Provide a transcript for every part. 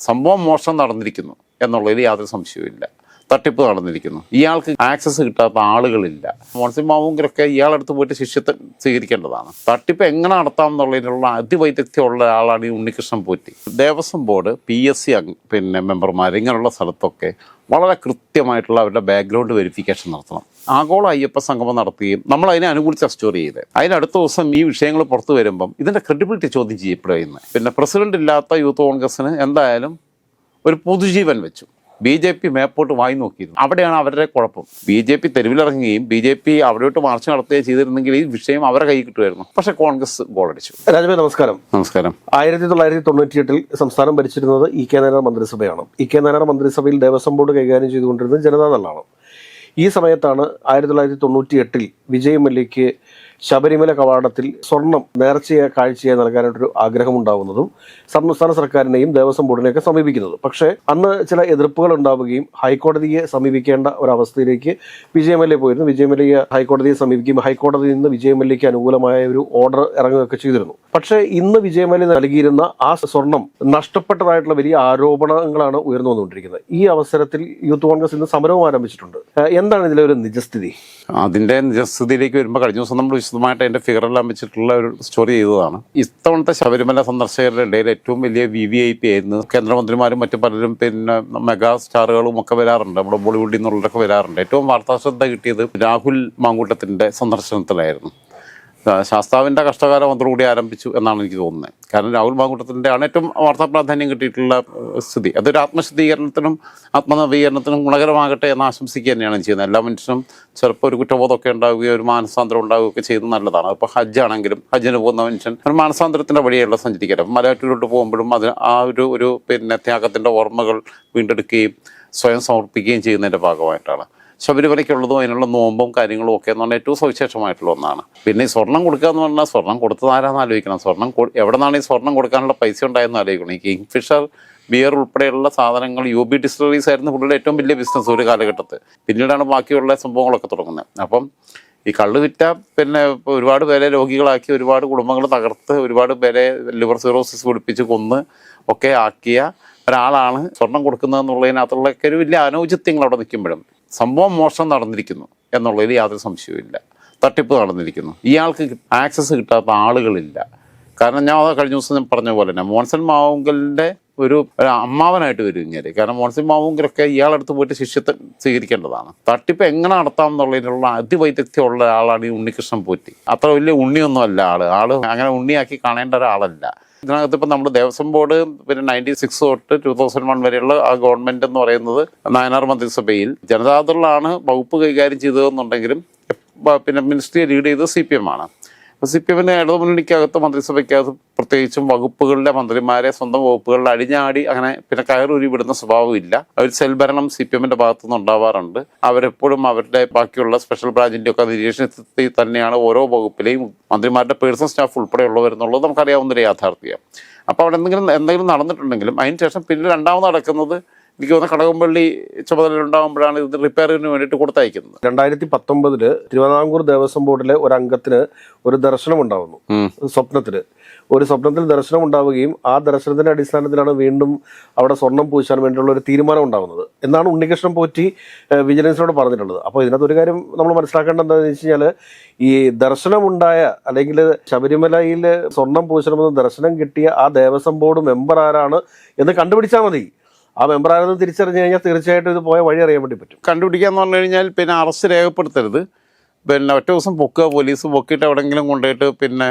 സംഭവം മോഷണം നടന്നിരിക്കുന്നു എന്നുള്ളതിൽ യാതൊരു സംശയവുമില്ല. തട്ടിപ്പ് നടന്നിരിക്കുന്നു. ഇയാൾക്ക് ആക്സസ് കിട്ടാത്ത ആളുകളില്ല. മോൺസിൻ മാവുങ്കിലൊക്കെ ഇയാളടുത്ത് പോയിട്ട് ശിഷ്യത്വം സ്വീകരിക്കേണ്ടതാണ്. തട്ടിപ്പ് എങ്ങനെ നടത്താം എന്നുള്ളതിനുള്ള അതിവൈദഗ്ധ്യമുള്ള ആളാണ് ഈ Unnikrishnan Potti. Devaswom board P S C പിന്നെ മെമ്പർമാർ ഇങ്ങനെയുള്ള സ്ഥലത്തൊക്കെ വളരെ കൃത്യമായിട്ടുള്ള അവരുടെ ബാക്ക്ഗ്രൗണ്ട് വെരിഫിക്കേഷൻ നടത്തണം. ആഗോള അയ്യപ്പ സംഗമം നടത്തുകയും നമ്മൾ അതിനെ അനുകൂലിച്ച് സ്റ്റോറി ചെയ്ത്. അതിനടുത്ത ദിവസം ഈ വിഷയങ്ങൾ പുറത്തു വരുമ്പം ഇതിന്റെ ക്രെഡിബിലിറ്റി ചോദ്യം ചെയ്യപ്പെടുകയെന്ന്. പിന്നെ പ്രസിഡന്റ് ഇല്ലാത്ത യൂത്ത് കോൺഗ്രസിന് എന്തായാലും ഒരു പുതുജീവൻ വെച്ചു. ബി ജെ പി മേപ്പോട്ട് വായി നോക്കിയിരുന്നു. അവിടെയാണ് അവരുടെ കുഴപ്പം. ബി ജെ പി തെരുവിലിറങ്ങുകയും ബി ജെ പി അവിടോട്ട് മാർച്ച് നടത്തുകയും ചെയ്തിരുന്നെങ്കിൽ ഈ വിഷയം അവരുടെ കൈ കിട്ടുമായിരുന്നു. പക്ഷെ കോൺഗ്രസ് ഗോളടിച്ചു. രാജഭായ് നമസ്കാരം. നമസ്കാരം. ആയിരത്തി തൊള്ളായിരത്തി തൊണ്ണൂറ്റി എട്ടിൽ സംസ്ഥാനം ഭരിച്ചിരുന്നത് ഇ കെ നായനാർ മന്ത്രിസഭയാണ്. ഇ കെ നായനാർ മന്ത്രിസഭയിൽ ദേവസ്വം ബോർഡ് കൈകാര്യം ചെയ്തുകൊണ്ടിരുന്നത് ജനതാദളാണ്. ഈ സമയത്താണ് ആയിരത്തി തൊള്ളായിരത്തി തൊണ്ണൂറ്റി എട്ടിൽ വിജയ് മല്യയ്ക്ക് ശബരിമല കവാടത്തിൽ സ്വർണം നേർച്ചയെ കാഴ്ചയായി നൽകാനായിട്ടൊരു ആഗ്രഹമുണ്ടാവുന്നതും സംസ്ഥാന സർക്കാരിനെയും ദേവസ്വം ബോർഡിനെയൊക്കെ സമീപിക്കുന്നത്. പക്ഷേ അന്ന് ചില എതിർപ്പുകൾ ഉണ്ടാവുകയും ഹൈക്കോടതിയെ സമീപിക്കേണ്ട ഒരവസ്ഥയിലേക്ക് വിജയമല്യ പോയിരുന്നു. വിജയമല്യ ഹൈക്കോടതിയെ സമീപിക്കുകയും ഹൈക്കോടതിയിൽ നിന്ന് വിജയമല്യയ്ക്ക് അനുകൂലമായ ഒരു ഓർഡർ ഇറങ്ങുകയൊക്കെ ചെയ്തിരുന്നു. പക്ഷേ ഇന്ന് വിജയമല്യ നൽകിയിരുന്ന ആ സ്വർണം നഷ്ടപ്പെട്ടതായിട്ടുള്ള വലിയ ആരോപണങ്ങളാണ് ഉയർന്നു വന്നുകൊണ്ടിരിക്കുന്നത്. ഈ അവസരത്തിൽ യൂത്ത് കോൺഗ്രസ് ഇന്ന് സമരവും ആരംഭിച്ചിട്ടുണ്ട്. എന്താണ് ഇതിലെ ഒരു നിജസ്ഥിതി? അതിന്റെ നിജസ്ഥിതിയിലേക്ക് വരുമ്പോൾ കഴിഞ്ഞ ദിവസം നമ്മൾ വിശദമായിട്ട് അതിന്റെ ഫിഗറെല്ലാം വെച്ചിട്ടുള്ള ഒരു സ്റ്റോറി ചെയ്തതാണ്. ഇത്തവണത്തെ ശബരിമല സന്ദർശകരുടെ ഇടയിൽ ഏറ്റവും വലിയ വി വി ഐ പി ആയിരുന്നു. കേന്ദ്രമന്ത്രിമാരും മറ്റു പലരും പിന്നെ മെഗാ സ്റ്റാറുകളും ഒക്കെ വരാറുണ്ട്. നമ്മുടെ ബോളിവുഡിൽ നിന്നുള്ളവരൊക്കെ വരാറുണ്ട്. ഏറ്റവും വാർത്താശ്രദ്ധ കിട്ടിയത് രാഹുൽ മാങ്കൂട്ടത്തിന്റെ സന്ദർശനത്തിലായിരുന്നു. ശാസ്താവിന്റെ കഷ്ടകാലം അതോടുകൂടി ആരംഭിച്ചു എന്നാണ് എനിക്ക് തോന്നുന്നത്. കാരണം രാഹുൽ മാങ്കൂട്ടത്തിന്റെ ആണ് ഏറ്റവും വാർത്താ പ്രാധാന്യം കിട്ടിയിട്ടുള്ള സ്ഥിതി. അതൊരു ആത്മശുദ്ധീകരണത്തിനും ആത്മനവീകരണത്തിനും ഗുണകരമാകട്ടെ എന്ന് ആശംസിക്കുക തന്നെയാണ് ചെയ്യുന്നത്. എല്ലാ മനുഷ്യനും ചിലപ്പോൾ ഒരു കുറ്റബോധമൊക്കെ ഉണ്ടാവുകയോ ഒരു മാനസാന്തരം ഉണ്ടാവുകയൊക്കെ ചെയ്യുന്നത് നല്ലതാണ്. അപ്പോൾ ഹജ്ജ് ആണെങ്കിലും ഹജ്ജിന് പോകുന്ന മനുഷ്യൻ ഒരു മാനസാന്തരത്തിന്റെ വഴിയുള്ള സഞ്ചരിക്കാൻ അപ്പം മലയാറ്റൂരോട്ട് പോകുമ്പോഴും അതിന് ആ ഒരു ഒരു പിന്നെ ത്യാഗത്തിന്റെ ഓർമ്മകൾ വീണ്ടെടുക്കുകയും സ്വയം സമർപ്പിക്കുകയും ചെയ്യുന്നതിന്റെ ഭാഗമായിട്ടാണ്. ശബരിമലയ്ക്കുള്ളതും അതിനുള്ള നോമ്പും കാര്യങ്ങളും ഒക്കെ എന്ന് പറഞ്ഞാൽ ഏറ്റവും സവിശേഷമായിട്ടുള്ള ഒന്നാണ്. പിന്നെ ഈ സ്വർണം കൊടുക്കുക എന്ന് പറഞ്ഞാൽ സ്വർണം കൊടുത്തത് ആരാന്ന് ആലോചിക്കണം. സ്വർണം എവിടെ നിന്നാണ് ഈ സ്വർണം കൊടുക്കാനുള്ള പൈസ ഉണ്ടായെന്ന് ആലോചിക്കണം. ഈ കിങ് ഫിഷർ ബിയർ ഉൾപ്പെടെയുള്ള സാധനങ്ങൾ യു ബി ഡിസ്റ്റിലറീസ് ആയിരുന്നു പുള്ളിയുടെ ഏറ്റവും വലിയ ബിസിനസ് ഒരു കാലഘട്ടത്ത് പിന്നീടാണ് ബാക്കിയുള്ള സംഭവങ്ങളൊക്കെ തുടങ്ങുന്നത്. അപ്പം ഈ കള്ള് വിറ്റ പിന്നെ ഒരുപാട് പേരെ രോഗികളാക്കി ഒരുപാട് കുടുംബങ്ങൾ തകർത്ത് ഒരുപാട് പേരെ ലിവർ സിറോസിസ് പിടിപ്പിച്ച് കൊന്ന് ഒക്കെ ആക്കിയ ഒരാളാണ് സ്വർണം കൊടുക്കുന്നതെന്നുള്ളതിനകത്തുള്ളൊക്കെ ഒരു വലിയ അനൗചിത്യങ്ങൾ അവിടെ നിൽക്കുമ്പോഴും. സംഭവം മോഷണം നടന്നിരിക്കുന്നു എന്നുള്ളതിൽ യാതൊരു സംശയവുമില്ല തട്ടിപ്പ് നടന്നിരിക്കുന്നു. ഇയാൾക്ക് ആക്സസ് കിട്ടാത്ത ആളുകളില്ല. കാരണം ഞാൻ അത് കഴിഞ്ഞ ദിവസം ഞാൻ പറഞ്ഞ പോലെ തന്നെ മോൻസൺ മാവുങ്കലിന്റെ ഒരു അമ്മാവനായിട്ട് വരും ഇങ്ങനെ കാരണം മോൻസൺ മാവുങ്കലൊക്കെ ഇയാളടുത്ത് പോയിട്ട് ശിഷ്യത്വം സ്വീകരിക്കേണ്ടതാണ്. തട്ടിപ്പ് എങ്ങനെ നടത്താം എന്നുള്ളതിനുള്ള അതിവൈദഗ്ധ്യമുള്ള ആളാണ് ഈ ഉണ്ണികൃഷ്ണൻ പോറ്റി. അത്ര വലിയ ഉണ്ണിയൊന്നും അല്ല ആൾ. ആൾ അങ്ങനെ ഉണ്ണിയാക്കി കാണേണ്ട ഒരാളല്ല. ഇതിനകത്ത് ഇപ്പം നമ്മുടെ ദേവസ്വം ബോർഡ് പിന്നെ നയന്റി സിക്സ് തൊട്ട് ടു തൗസൻഡ് വൺ വരെയുള്ള ആ ഗവൺമെന്റ് എന്ന് പറയുന്നത് നയനാർ മന്ത്രിസഭയിൽ ജനതാദളാണ് വകുപ്പ് കൈകാര്യം ചെയ്തതെന്നുണ്ടെങ്കിലും പിന്നെ മിനിസ്ട്രിയെ ലീഡ് ചെയ്തത് സി പി എം ആണ്. സി പി എമ്മിന് ഇടതുമുന്നണിക്കകത്ത് മന്ത്രിസഭയ്ക്കകത്ത് പ്രത്യേകിച്ചും വകുപ്പുകളിലെ മന്ത്രിമാരെ സ്വന്തം വകുപ്പുകളിൽ അടിഞ്ഞാടി അങ്ങനെ പിന്നെ കയറൂരി വിടുന്ന സ്വഭാവമില്ല ഒരു സെൽഭരണം സി പി എമ്മിന്റെ ഭാഗത്തുനിന്ന് ഉണ്ടാവാറുണ്ട്. അവരെപ്പോഴും അവരുടെ ബാക്കിയുള്ള സ്പെഷ്യൽ ബ്രാഞ്ചിന്റെ ഒക്കെ നിരീക്ഷണത്തിൽ തന്നെയാണ് ഓരോ വകുപ്പിലെയും മന്ത്രിമാരുടെ പേഴ്സണൽ സ്റ്റാഫ് ഉൾപ്പെടെയുള്ളവരെന്നുള്ളത് നമുക്കറിയാവുന്ന ഒരു യാഥാർത്ഥ്യം. അപ്പോൾ അവിടെ എന്തെങ്കിലും എന്തെങ്കിലും നടന്നിട്ടുണ്ടെങ്കിലും അതിന് ശേഷം പിന്നെ രണ്ടാമത് നടക്കുന്നത് എനിക്ക് തോന്നുന്ന കടകംപള്ളി ചുമതല ഉണ്ടാകുമ്പോഴാണ് ഇത് റിപ്പയറിന് വേണ്ടിയിട്ട് കൊടുത്തയക്കുന്നത്. രണ്ടായിരത്തി പത്തൊമ്പതിൽ തിരുവിതാംകൂർ ദേവസ്വം ബോർഡിലെ ഒരു അംഗത്തിന് ഒരു ദർശനം ഉണ്ടാവുന്നു സ്വപ്നത്തിൽ സ്വപ്നത്തിൽ. ഒരു സ്വപ്നത്തിൽ ദർശനം ഉണ്ടാവുകയും ആ ദർശനത്തിന്റെ അടിസ്ഥാനത്തിലാണ് വീണ്ടും അവിടെ സ്വർണം പൂശാൻ വേണ്ടിയുള്ള ഒരു തീരുമാനം ഉണ്ടാകുന്നത് എന്നാണ് ഉണ്ണികൃഷ്ണൻ പോറ്റി വിജിലൻസിനോട് പറഞ്ഞിട്ടുള്ളത്. അപ്പോൾ ഇതിനകത്ത് ഒരു കാര്യം നമ്മൾ മനസ്സിലാക്കേണ്ടത് എന്താണെന്ന് വെച്ച് കഴിഞ്ഞാൽ ഈ ദർശനമുണ്ടായ അല്ലെങ്കിൽ ശബരിമലയിൽ സ്വർണം പൂശണമെന്ന് ദർശനം കിട്ടിയ ആ ദേവസ്വം ബോർഡ് മെമ്പർ ആരാണ് എന്ന് കണ്ടുപിടിച്ചാൽ മതി. ആ മെമ്പർ ആരെന്ന് തിരിച്ചറിഞ്ഞു കഴിഞ്ഞാൽ തീർച്ചയായിട്ടും ഇത് പോയ വഴി അറിയാൻ വേണ്ടി പറ്റും. കണ്ടുപിടിക്കുക എന്ന് പറഞ്ഞു കഴിഞ്ഞാൽ പിന്നെ അറസ്റ്റ് രേഖപ്പെടുത്തരുത്. പിന്നെ ഒറ്റ ദിവസം പൊക്കുക പോലീസ് പൊക്കിയിട്ട് എവിടെയെങ്കിലും കൊണ്ടുപോയിട്ട് പിന്നെ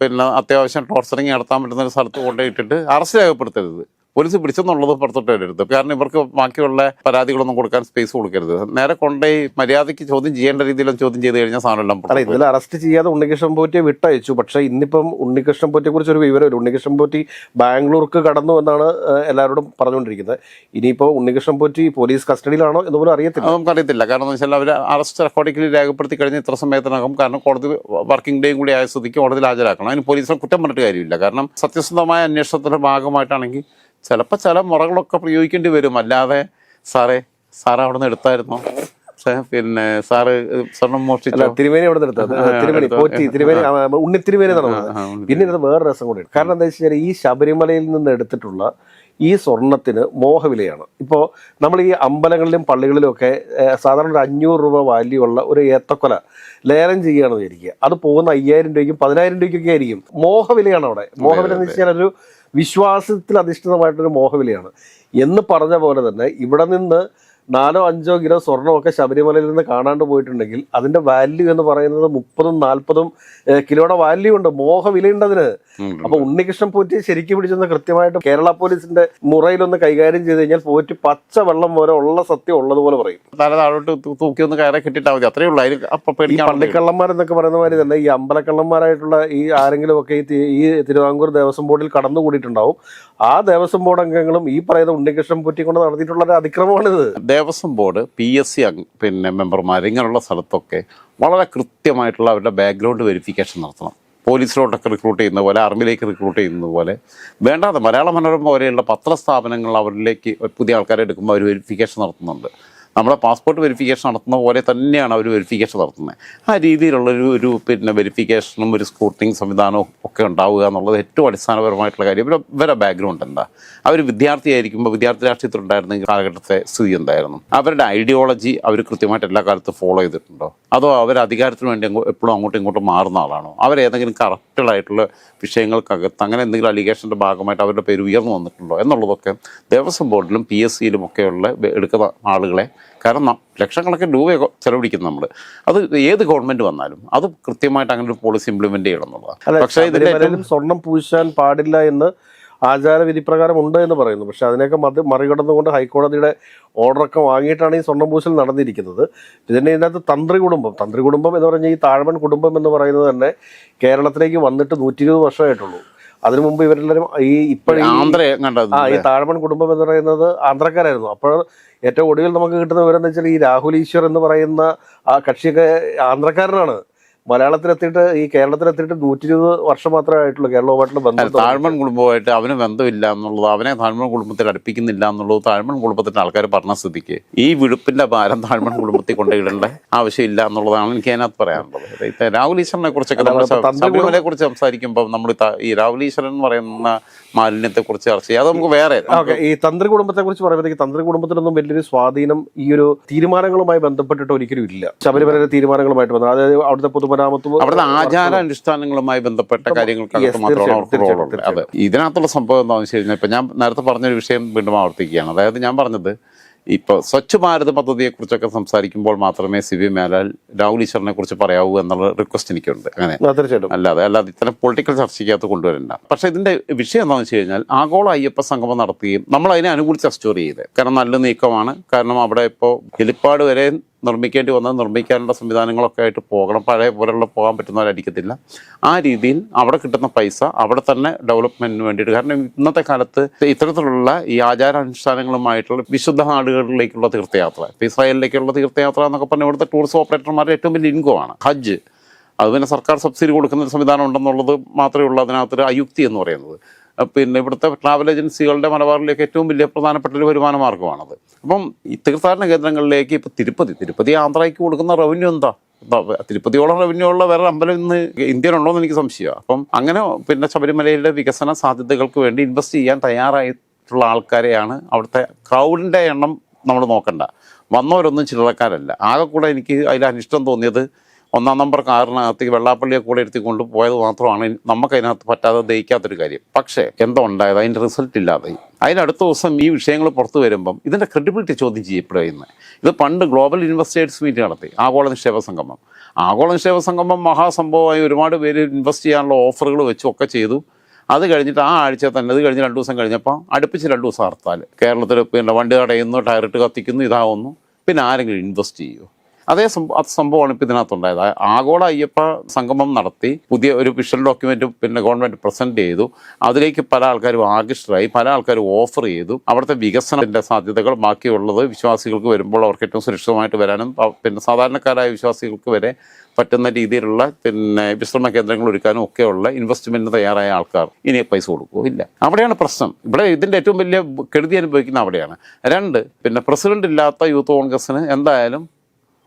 പിന്നെ അത്യാവശ്യം ടോർച്ചറിങ് നടത്താൻ പറ്റുന്ന ഒരു സ്ഥലത്ത് കൊണ്ടുപോയിട്ടിട്ട് അറസ്റ്റ് രേഖപ്പെടുത്തരുത്. പോലീസ് പിടിച്ചെന്നുള്ളത് പുറത്തോട്ട് വരരുത്. കാരണം ഇവർക്ക് ബാക്കിയുള്ള പരാതികളൊന്നും കൊടുക്കാൻ സ്പേസ് കൊടുക്കരുത്. നേരെ കൊണ്ടുപോയി മര്യാദയ്ക്ക് ചോദ്യം ചെയ്യേണ്ട രീതിയിലും ചോദ്യം ചെയ്ത് കഴിഞ്ഞാൽ സാധനം അല്ല പുറത്ത് അറസ്റ്റ് ചെയ്യാതെ ഉണ്ണികൃഷ്ണൻ പോറ്റിയെ വിട്ടയച്ചു. പക്ഷെ ഇന്നിപ്പം ഉണ്ണികൃഷ്ണൻ പോറ്റിയെ കുറിച്ച് ഒരു വിവരമില്ല. ഉണ്ണികൃഷ്ണൻ പോറ്റി ബാംഗ്ലൂർക്ക് കടന്നു എന്നാണ് എല്ലാവരോടും പറഞ്ഞുകൊണ്ടിരിക്കുന്നത്. ഇനിയിപ്പോ ഉണ്ണികൃഷ്ണൻ പോറ്റി പോലീസ് കസ്റ്റഡിയിലാണോ എന്ന് പോലും അറിയത്തില്ല. നമുക്കറിയത്തില്ല കാരണം എന്ന് വെച്ചാൽ അവർ അറസ്റ്റ് റെക്കോർഡിക്കലി രേഖപ്പെടുത്തി കഴിഞ്ഞ ഇത്ര സമയത്തിനകം കാരണം കോടതി വർക്കിംഗ് ഡേയും കൂടി ആയ സ്ഥിതിക്ക് കോടതിയിൽ ഹാജരാക്കണം. അതിന് പോലീസിനെ കുറ്റം പറഞ്ഞിട്ട് കാര്യമില്ല. കാരണം സത്യസന്ധമായ അന്വേഷണത്തിന്റെ ഭാഗമായിട്ടാണെങ്കിൽ ചിലപ്പോൾ ചില മുറകളൊക്കെ പ്രയോഗിക്കേണ്ടി വരും. അല്ലാതെ സാറേ സാർ അവിടെ നിന്ന് എടുത്തായിരുന്നോ പിന്നെ സാറ് സ്വർണം മോഷ്ടിച്ചു? നിന്ന് പോറ്റി ഉണ്ണി പിന്നെ ഇത് വേറെ രസം കൂടി കാരണം എന്താ വെച്ച് കഴിഞ്ഞാൽ ഈ ശബരിമലയിൽ നിന്ന് എടുത്തിട്ടുള്ള ഈ സ്വർണത്തിന് മോഹവിലയാണ്. ഇപ്പോൾ നമ്മൾ ഈ അമ്പലങ്ങളിലും പള്ളികളിലും ഒക്കെ സാധാരണ ഒരു അഞ്ഞൂറ് രൂപ വാല്യൂ ഉള്ള ഒരു ഏത്തക്കൊല ലേലം ചെയ്യുകയാണെന്ന് വിചാരിക്കുക. അത് പോകുന്ന അയ്യായിരം രൂപയ്ക്കും പതിനായിരം രൂപയ്ക്കൊക്കെ ആയിരിക്കും. മോഹവിലയാണ് അവിടെ. മോഹവില എന്ന് വെച്ചാൽ ഒരു വിശ്വാസത്തിൽ അധിഷ്ഠിതമായിട്ടൊരു മോഹവിലയാണ്. എന്ന് പറഞ്ഞ പോലെ തന്നെ ഇവിടെ നിന്ന് നാലോ അഞ്ചോ കിലോ സ്വർണമൊക്കെ ശബരിമലയിൽ നിന്ന് കാണാണ്ട് പോയിട്ടുണ്ടെങ്കിൽ അതിന്റെ വാല്യൂ എന്ന് പറയുന്നത് മുപ്പതും നാൽപ്പതും കിലോയുടെ വാല്യൂ ഉണ്ട്. മോഹവിലയുണ്ട് അതിന് ഉണ്ട്. അപ്പൊ ഉണ്ണികൃഷ്ണൻ പോറ്റി ശരിക്കും പിടിച്ചെന്ന് കൃത്യമായിട്ട് കേരള പോലീസിന്റെ മുറയിലൊന്ന് കൈകാര്യം ചെയ്ത് കഴിഞ്ഞാൽ പോറ്റി പച്ച വെള്ളം പോലെ ഉള്ള സത്യം ഉള്ളതുപോലെ പറയും. തല താഴോട്ട് തൂക്കി ഒന്ന് കയറി കിട്ടിട്ടാ മതി അത്രേ ഉള്ളൂ. അതിന് പള്ളിക്കള്ളന്മാർ എന്നൊക്കെ പറയുന്ന മാതിരി തന്നെ ഈ അമ്പലക്കള്ളന്മാരായിട്ടുള്ള ഈ ആരെങ്കിലും ഒക്കെ ഈ തിരുവിതാംകൂർ ദേവസ്വം ബോർഡിൽ കടന്നുകൂടിയിട്ടുണ്ടാവും. ആ ദേവസ്വം ബോർഡ് അംഗങ്ങളും ഈ പറയുന്ന ഉണ്ണികൃഷ്ണൻ പൂറ്റിക്കൊണ്ട് കൊണ്ട് നടത്തിയിട്ടുള്ള ഒരു അതിക്രമമാണിത്. Devaswom board P S C പിന്നെ മെമ്പർമാർ ഇങ്ങനെയുള്ള സ്ഥലത്തൊക്കെ വളരെ കൃത്യമായിട്ടുള്ള അവരുടെ ബാക്ക്ഗ്രൗണ്ട് വെരിഫിക്കേഷൻ നടത്തണം. പോലീസിലോട്ടൊക്കെ റിക്രൂട്ട് ചെയ്യുന്ന പോലെ ആർമിയിലേക്ക് റിക്രൂട്ട് ചെയ്യുന്നത് പോലെ. വേണ്ടാതെ മലയാള മനോരമ പോലെയുള്ള പത്രസ്ഥാപനങ്ങൾ അവരിലേക്ക് പുതിയ ആൾക്കാരെ എടുക്കുമ്പോൾ അവർ വെരിഫിക്കേഷൻ നടത്തുന്നുണ്ട്. നമ്മുടെ പാസ്പോർട്ട് വെരിഫിക്കേഷൻ നടത്തുന്ന പോലെ തന്നെയാണ് അവർ വെരിഫിക്കേഷൻ നടത്തുന്നത്. ആ രീതിയിലുള്ളൊരു ഒരു പിന്നെ വെരിഫിക്കേഷനും ഒരു സ്കൂട്ടിങ് സംവിധാനവും ഒക്കെ ഉണ്ടാവുക എന്നുള്ളത് ഏറ്റവും അടിസ്ഥാനപരമായിട്ടുള്ള കാര്യം. ഇവരെ ഇവരുടെ ബാക്ക്ഗ്രൗണ്ട് എന്താ? അവർ വിദ്യാർത്ഥിയായിരിക്കുമ്പോൾ വിദ്യാർത്ഥി രാഷ്ട്രീയത്തിലുണ്ടായിരുന്ന കാലഘട്ടത്തെ സ്ഥിതി എന്തായിരുന്നു? അവരുടെ ഐഡിയോളജി അവർ കൃത്യമായിട്ട് എല്ലാ കാലത്തും ഫോളോ ചെയ്തിട്ടുണ്ടോ? അതോ അവർ അധികാരത്തിന് വേണ്ടി എപ്പോഴും അങ്ങോട്ടും ഇങ്ങോട്ടും മാറുന്ന ആളാണോ? അവരേതെങ്കിലും കറക്റ്റഡായിട്ടുള്ള വിഷയങ്ങൾക്കകത്ത് അങ്ങനെ എന്തെങ്കിലും അലിഗേഷന്റെ ഭാഗമായിട്ട് അവരുടെ പേര് ഉയർന്നു വന്നിട്ടുണ്ടോ എന്നുള്ളതൊക്കെ ദേവസ്വം ബോർഡിലും പി എസ് സിയിലും ഒക്കെയുള്ള എടുക്കുന്ന ആളുകളെ കാരണം ലക്ഷക്കണക്കിന് രൂപയൊക്കെ ചെലവഴിക്കുന്നു നമ്മൾ അത് ഏത് ഗവൺമെന്റ് വന്നാലും അത് കൃത്യമായിട്ട് അങ്ങനെ ഒരു പോളിസി ഇംപ്ലിമെന്റ് ചെയ്യണം എന്നുള്ളതാണ് പക്ഷേ ഇതിന്റെ സ്വർണം പൂശാൻ പാടില്ല എന്ന് ആചാരവിധി പ്രകാരം ഉണ്ട് എന്ന് പറയുന്നു പക്ഷെ അതിനെയൊക്കെ മത് മറികടന്നുകൊണ്ട് ഹൈക്കോടതിയുടെ ഓർഡറൊക്കെ വാങ്ങിയിട്ടാണ് ഈ സ്വർണം പൂശൽ നടന്നിരിക്കുന്നത്. പിന്നെ ഇതിനകത്ത് തന്ത്രി കുടുംബം തന്ത്രി കുടുംബം എന്ന് പറഞ്ഞാൽ ഈ താഴ്മൺ കുടുംബം എന്ന് പറയുന്നത് തന്നെ കേരളത്തിലേക്ക് വന്നിട്ട് നൂറ്റി ഇരുപത് വർഷമായിട്ടുള്ളൂ. അതിനു മുമ്പ് ഇവരെല്ലാവരും ഈ ഇപ്പോഴും ആ ഈ താഴ്മൺ കുടുംബം എന്ന് പറയുന്നത് ആന്ധ്രക്കാരായിരുന്നു. അപ്പോൾ ഏറ്റവും ഒടുവിൽ നമുക്ക് കിട്ടുന്ന വിവരം എന്ന് വെച്ചാൽ ഈ രാഹുൽ ഈശ്വർ എന്ന് പറയുന്ന ആ കക്ഷിയൊക്കെ ആന്ധ്രക്കാരനാണ്. മലയാളത്തിലെത്തിയിട്ട് ഈ കേരളത്തിലെത്തിയിട്ട് നൂറ്റി ഇരുപത് വർഷം മാത്രമേ ആയിട്ടുള്ളൂ കേരളവുമായിട്ടുള്ള ബന്ധം താഴ്മൺ കുടുംബമായിട്ട് അവന് ബന്ധമില്ല എന്നുള്ളത് അവനെ താഴ്മൺ കുടുംബത്തിൽ അടുപ്പിക്കുന്നില്ല എന്നുള്ളത് താഴ്മൺ കുടുംബത്തിന്റെ ആൾക്കാർ പറഞ്ഞ സ്ഥിതിക്ക്. ഈ വിഴുപ്പിന്റെ ഭാരം താഴ്മൺ കുടുംബത്തിൽ കൊണ്ടിടേണ്ട ആവശ്യമില്ല എന്നുള്ളതാണ് എനിക്ക് അതിനകത്ത് പറയാനുള്ളത്. രാഹുൽ ഈശ്വരനെ കുറിച്ചൊക്കെ നമ്മൾ ശബരിമലയെ കുറിച്ച് സംസാരിക്കുമ്പോൾ നമ്മൾ ഈ രാഹുൽ ഈശ്വരൻ എന്ന് പറയുന്ന മാലിന്യത്തെ കുറിച്ച് ചർച്ച ചെയ്യാം. അത് നമുക്ക് വേറെ ഓക്കെ. ഈ തന്ത്രി കുടുംബത്തെ കുറിച്ച് പറയുമ്പോഴത്തേക്ക് തന്ത്രി കുടുംബത്തിനൊന്നും വലിയൊരു സ്വാധീനം ഈ ഒരു തീരുമാനങ്ങളുമായി ബന്ധപ്പെട്ടിട്ട് ഒരിക്കലും ഇല്ല. ശബരിമല തീരുമാനങ്ങളുമായിട്ട് ബന്ധം അതായത് അവിടുത്തെ പൊതുമരാമത്തും അവിടുത്തെ ആചാര അനുഷ്ഠാനങ്ങളുമായി ബന്ധപ്പെട്ട കാര്യങ്ങൾ മാത്രമാണ് തീർച്ചയായും, അവർക്ക് റോളുള്ളത്. അതെ. ഇതിനകത്തുള്ള സംഭവം എന്താണെന്ന് വെച്ച് കഴിഞ്ഞാൽ ഇപ്പം ഞാൻ നേരത്തെ പറഞ്ഞൊരു വിഷയം വീണ്ടും ആവർത്തിക്കുകയാണ്. അതായത് ഞാൻ പറഞ്ഞത് ഇപ്പോൾ സ്വച്ഛ് ഭാരത് പദ്ധതിയെക്കുറിച്ചൊക്കെ സംസാരിക്കുമ്പോൾ മാത്രമേ സി വി മേലാൽ രാഹുൽ ഈശ്വറിനെ കുറിച്ച് പറയാവൂ എന്നുള്ള റിക്വസ്റ്റ് എനിക്കുണ്ട്. അങ്ങനെ. തീർച്ചയായിട്ടും. അല്ലാതെ അല്ലാതെ ഇത്തരം പൊളിറ്റിക്കൽ ചർച്ചയ്ക്കകത്ത് കൊണ്ടുവരണ്ട. പക്ഷേ ഇതിന്റെ വിഷയം എന്താണെന്ന് വെച്ച് കഴിഞ്ഞാൽ ആഗോള അയ്യപ്പ സംഗമം നടത്തുകയും നമ്മൾ അതിനെ അനുകൂലിച്ച് അസ്റ്റോർ ചെയ്ത് കാരണം നല്ല നീക്കമാണ്. കാരണം അവിടെ ഇപ്പോൾ ഹെലിപ്പാഡ് വരെ നിർമ്മിക്കേണ്ടി വന്നത് നിർമ്മിക്കാനുള്ള സംവിധാനങ്ങളൊക്കെ ആയിട്ട് പോകണം. പഴയ പോലെയുള്ള പോകാൻ പറ്റുന്നവരായിരിക്കത്തില്ല. ആ രീതിയിൽ അവിടെ കിട്ടുന്ന പൈസ അവിടെ തന്നെ ഡെവലപ്മെന്റിന് വേണ്ടിയിട്ട്. കാരണം ഇന്നത്തെ കാലത്ത് ഇത്തരത്തിലുള്ള ഈ ആചാരാനുഷ്ഠാനങ്ങളുമായിട്ടുള്ള വിശുദ്ധ നാടുകളിലേക്കുള്ള തീർത്ഥയാത്ര ഇസ്രായേലിലേക്കുള്ള തീർത്ഥയാത്ര എന്നൊക്കെ പറഞ്ഞാൽ ഇവിടുത്തെ ടൂറിസം ഓപ്പറേറ്റർമാരുടെ ഏറ്റവും വലിയ ഇൻകമാണ് ഹജ്ജ് അത് പിന്നെ സർക്കാർ സബ്സിഡി കൊടുക്കുന്ന ഒരു സംവിധാനം ഉണ്ടെന്നുള്ളത് മാത്രമേ ഉള്ളൂ അതിനകത്തൊരു അയുക്തി എന്ന് പറയുന്നത്. പിന്നെ ഇവിടുത്തെ ട്രാവൽ ഏജൻസികളുടെ മലബാറിലേക്ക് ഏറ്റവും വലിയ പ്രധാനപ്പെട്ട ഒരു വരുമാന മാർഗമാണത്. അപ്പം ഈ തീർത്ഥാടന കേന്ദ്രങ്ങളിലേക്ക് ഇപ്പം തിരുപ്പതി തിരുപ്പതി ആന്ധ്രയ്ക്ക് കൊടുക്കുന്ന റവന്യൂ എന്താ? തിരുപ്പതിയോളം റവന്യൂ ഉള്ള വേറെ അമ്പലം ഇന്ന് ഇന്ത്യയിലുണ്ടോ എന്ന് എനിക്ക് സംശയമാണ് അപ്പം അങ്ങനെ പിന്നെ ശബരിമലയിലെ വികസന സാധ്യതകൾക്ക് വേണ്ടി ഇൻവെസ്റ്റ് ചെയ്യാൻ തയ്യാറായിട്ടുള്ള ആൾക്കാരെയാണ് അവിടുത്തെ ക്രൗഡിന്റെ എണ്ണം നമ്മൾ നോക്കണ്ട. വന്നവരൊന്നും ചില്ലറക്കാരല്ല. ആകെ കൂടെ എനിക്ക് അതിൽ അനിഷ്ടം തോന്നിയത് ഒന്നാം നമ്പർ കാറിനകത്ത് വെള്ളാപ്പള്ളിയെ കൂടെ എടുത്തി പോയത് മാത്രമാണ് നമുക്ക് അതിനകത്ത് പറ്റാതെ ദഹിക്കാത്തൊരു കാര്യം. പക്ഷേ എന്തോ ഉണ്ടായത് അതിന്റെ റിസൾട്ട് ഇല്ലാതായി അതിനടുത്ത ദിവസം ഈ വിഷയങ്ങൾ പുറത്തു വരുമ്പം ഇതിന്റെ ക്രെഡിബിലിറ്റി ചോദ്യം ചെയ്യപ്പെടുന്നത് ഇത് പണ്ട് ഗ്ലോബൽ ഇൻവെസ്റ്റേഴ്സ് മീറ്റ് നടത്തി. ആഗോള നിക്ഷേപ സംഗമം. ആഗോള നിക്ഷേപ സംഗമം മഹാസംഭവമായി ഒരുപാട് പേര് ഇൻവെസ്റ്റ് ചെയ്യാനുള്ള ഓഫറുകൾ വെച്ചും ഒക്കെ ചെയ്തു. അത് കഴിഞ്ഞിട്ട് ആ ആഴ്ച തന്നെ അത് കഴിഞ്ഞ് രണ്ട് ദിവസം കഴിഞ്ഞപ്പോൾ അടുപ്പിച്ച് രണ്ട് ദിവസം ഹർത്താൽ. കേരളത്തിൽ പിന്നെ വണ്ടി തടയുന്നു ടയറിട്ട് കത്തിക്കുന്നു ഇതാവുന്നു. പിന്നെ ആരെങ്കിലും ഇൻവെസ്റ്റ് ചെയ്യുമോ അതേ സംഭവം അത് സംഭവമാണ് ഇപ്പം ഇതിനകത്തുണ്ടായത്. ആഗോള അയ്യപ്പ സംഗമം നടത്തി പുതിയ ഒരു വിഷ്വൽ ഡോക്യുമെന്റ് പിന്നെ ഗവൺമെന്റ് പ്രസന്റ് ചെയ്തു. അതിലേക്ക് പല ആൾക്കാരും ആകൃഷ്ടരായി പല ആൾക്കാരും ഓഫർ ചെയ്തു. അവിടുത്തെ വികസനത്തിന്റെ സാധ്യതകൾ ബാക്കിയുള്ളത് വിശ്വാസികൾക്ക് വരുമ്പോൾ അവർക്ക് ഏറ്റവും സുരക്ഷിതമായിട്ട് വരാനും പിന്നെ സാധാരണക്കാരായ വിശ്വാസികൾക്ക് വരെ പറ്റുന്ന രീതിയിലുള്ള പിന്നെ വിശ്രമ കേന്ദ്രങ്ങൾ ഒരുക്കാനും ഒക്കെയുള്ള ഇൻവെസ്റ്റ്മെന്റിന് തയ്യാറായ ആൾക്കാർ ഇനി പൈസ കൊടുക്കുമോ ഇല്ല. അവിടെയാണ് പ്രശ്നം. ഇവിടെ ഇതിന്റെ ഏറ്റവും വലിയ കെടുതി അനുഭവിക്കുന്ന അവിടെയാണ്. രണ്ട് പിന്നെ പ്രസിഡന്റ് ഇല്ലാത്ത യൂത്ത് കോൺഗ്രസിന് എന്തായാലും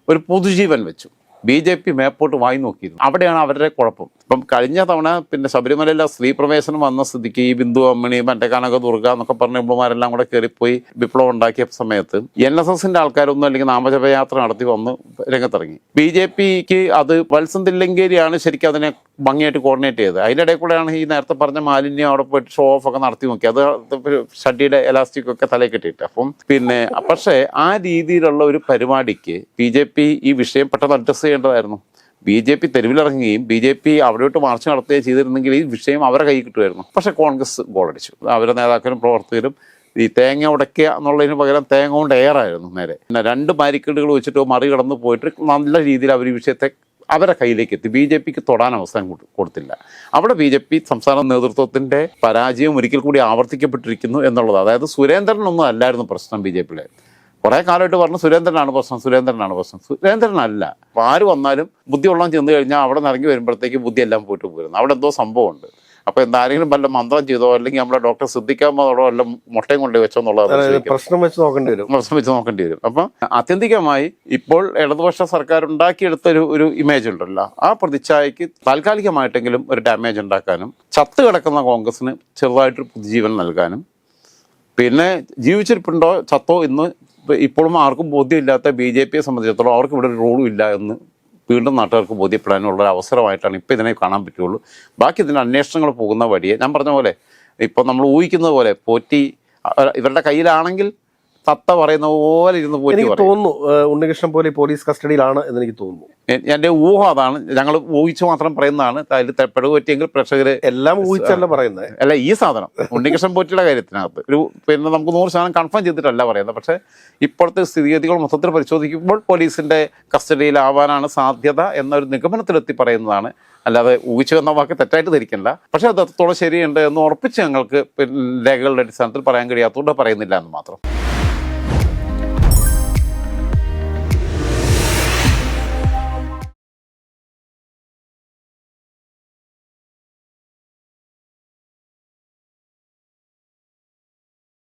ഒരു പൊതുജീവൻ വെച്ചു. ബി ജെ പി മേപ്പോട്ട് വായി നോക്കിയിരുന്നു. അവിടെയാണ് അവരുടെ കുഴപ്പം. ഇപ്പം കഴിഞ്ഞ തവണ പിന്നെ ശബരിമലയിലെ സ്ത്രീ പ്രവേശനം വന്ന സ്ഥിതിക്ക് ഈ ബിന്ദു അമ്മണി മറ്റേ കനക ദുർഗ എന്നൊക്കെ പറഞ്ഞ ഇമ്പമാരെല്ലാം കൂടെ കയറിപ്പോയി വിപ്ലവം ഉണ്ടാക്കിയ സമയത്ത് എൻ എസ് എസിന്റെ ആൾക്കാരൊന്നും അല്ലെങ്കിൽ നാമജപയാത്ര നടത്തി വന്ന് രംഗത്തിറങ്ങി. ബി ജെ പിക്ക് അത് വത്സൻ തില്ലങ്കേരിയാണ് ശരിക്കും അതിനെ ഭംഗിയായിട്ട് കോർഡിനേറ്റ് ചെയ്തത്. അതിന്റെ ഇടയിൽ കൂടെയാണ് ഈ നേരത്തെ പറഞ്ഞ മാലിന്യം അവിടെ പോയിട്ട് ഷോ ഓഫ് ഒക്കെ നടത്തി നോക്കി അത് ഷഡിയുടെ എലാസ്റ്റിക് ഒക്കെ തലയിൽ കെട്ടിയിട്ട്. അപ്പം പിന്നെ പക്ഷേ ആ രീതിയിലുള്ള ഒരു പരിപാടിക്ക് ബി ജെ പി ഈ വിഷയം പെട്ടെന്ന് അഡ്രസ്സ് ചെയ്യേണ്ടതായിരുന്നു. ബി ജെ പി തെരുവിലിറങ്ങുകയും ബി ജെ പി അവിടോട്ട് മാർച്ച് നടത്തുകയും ചെയ്തിരുന്നെങ്കിൽ ഈ വിഷയം അവരെ കൈ കിട്ടുമായിരുന്നു. പക്ഷേ കോൺഗ്രസ് ഗോളടിച്ചു. അവരുടെ നേതാക്കളും പ്രവർത്തകരും ഈ തേങ്ങ ഉടയ്ക്കുക എന്നുള്ളതിന് പകരം തേങ്ങ കൊണ്ട് എയറായിരുന്നു നേരെ. പിന്നെ രണ്ട് ബാരിക്കേഡുകൾ വെച്ചിട്ട് മറികടന്ന് പോയിട്ട് നല്ല രീതിയിൽ അവർ ഈ വിഷയത്തെ അവരെ കയ്യിലേക്ക് എത്തി. ബി ജെ പിക്ക് തൊടാൻ അവസരം കൊടു- കൊടുത്തില്ല. അവിടെ ബി ജെ പി സംസ്ഥാന നേതൃത്വത്തിന്റെ പരാജയം ഒരിക്കൽ കൂടി ആവർത്തിക്കപ്പെട്ടിരിക്കുന്നു എന്നുള്ളത്. അതായത് സുരേന്ദ്രനൊന്നും അല്ലായിരുന്നു പ്രശ്നം ബി ജെ പിയിലെ കുറേ കാലമായിട്ട് പറഞ്ഞു സുരേന്ദ്രനാണ് പ്രശ്നം സുരേന്ദ്രനാണ് പ്രശ്നം. സുരേന്ദ്രനല്ല. ആര് വന്നാലും ബുദ്ധിയുള്ളവൻ ചെന്ന് കഴിഞ്ഞാൽ അവിടെ നിന്ന് ഇറങ്ങി വരുമ്പോഴത്തേക്ക് ബുദ്ധി എല്ലാം പോയിട്ട് പോയിരുന്നു അവിടെ എന്തോ സംഭവമുണ്ട്. അപ്പോൾ എന്താരെങ്കിലും വല്ല മന്ത്രം ചെയ്തോ അല്ലെങ്കിൽ നമ്മുടെ ഡോക്ടർ ശ്രദ്ധിക്കാമോടോ വല്ല മുട്ടയും കൊണ്ടു വെച്ചോ എന്നുള്ളത് പ്രശ്നം വെച്ച് നോക്കേണ്ടി വരും. പ്രശ്നം വെച്ച് നോക്കേണ്ടി വരും. അപ്പം ആത്യന്തികമായി ഇപ്പോൾ ഇടതുപക്ഷ സർക്കാർ ഉണ്ടാക്കിയെടുത്ത ഒരു ഒരു ഇമേജ് ഉണ്ടല്ലോ. ആ പ്രതിച്ഛായക്ക് താൽക്കാലികമായിട്ടെങ്കിലും ഒരു ഡാമേജ് ഉണ്ടാക്കാനും ചത്ത് കിടക്കുന്ന കോൺഗ്രസിന് ചെറുതായിട്ടൊരു പുതുജീവൻ നൽകാനും പിന്നെ ജീവിച്ചിരിപ്പുണ്ടോ? ചത്തോ എന്ന് ഇപ്പോഴും ആർക്കും ബോധ്യമില്ലാത്ത ബി ജെ പിയെ സംബന്ധിച്ചിടത്തോളം അവർക്ക് ഇവിടെ ഒരു റോളും ഇല്ല എന്ന് വീണ്ടും നാട്ടുകാർക്ക് ബോധ്യപ്പെടാനുള്ള ഒരു അവസരമായിട്ടാണ് ഇപ്പോൾ ഇതിനെ കാണാൻ പറ്റുള്ളൂ. ബാക്കി ഇതിന്റെ അന്വേഷണങ്ങൾ പോകുന്ന വഴിയെ ഞാൻ പറഞ്ഞ പോലെ ഇപ്പോൾ നമ്മൾ ഊഹിക്കുന്നത് പോലെ പോറ്റി ഇവരുടെ കയ്യിലാണെങ്കിൽ തത്ത പറയുന്ന പോലെ ഇരുന്ന് പോയി എനിക്ക് തോന്നുന്നു ഉണ്ണികൃഷ്ണൻ പോലെ പോലീസ് കസ്റ്റഡിയിലാണ് എന്ന് എനിക്ക് തോന്നുന്നു എന്റെ എന്റെ ഊഹം അതാണ് ഞങ്ങൾ ഊഹിച്ച് മാത്രം പറയുന്നതാണ് അതിൽ പെടുക പറ്റിയെങ്കിൽ പ്രേക്ഷകർ എല്ലാം ഊഹിച്ചല്ല പറയുന്നത് അല്ല ഈ സാധനം ഉണ്ണികൃഷ്ണൻ പോറ്റിയുടെ കാര്യത്തിനകത്ത് ഒരു പിന്നെ നമുക്ക് നൂറ് ശതമാനം കൺഫേം ചെയ്തിട്ടല്ല പറയുന്നത് പക്ഷെ ഇപ്പോഴത്തെ സ്ഥിതിഗതികൾ മൊത്തത്തിൽ പരിശോധിക്കുമ്പോൾ പോലീസിന്റെ കസ്റ്റഡിയിലാവാനാണ് സാധ്യത എന്നൊരു നിഗമനത്തിലെത്തി പറയുന്നതാണ്. അല്ലാതെ ഊഹിച്ചു എന്ന വാക്ക് തെറ്റായിട്ട് ധരിക്കണ്ട. പക്ഷെ അത് എത്രത്തോളം ശരിയുണ്ട് എന്ന് ഉറപ്പിച്ച് ഞങ്ങൾക്ക് രേഖകളുടെ അടിസ്ഥാനത്തിൽ പറയാൻ കഴിയാത്തതുകൊണ്ട് പറയുന്നില്ല എന്ന് മാത്രം.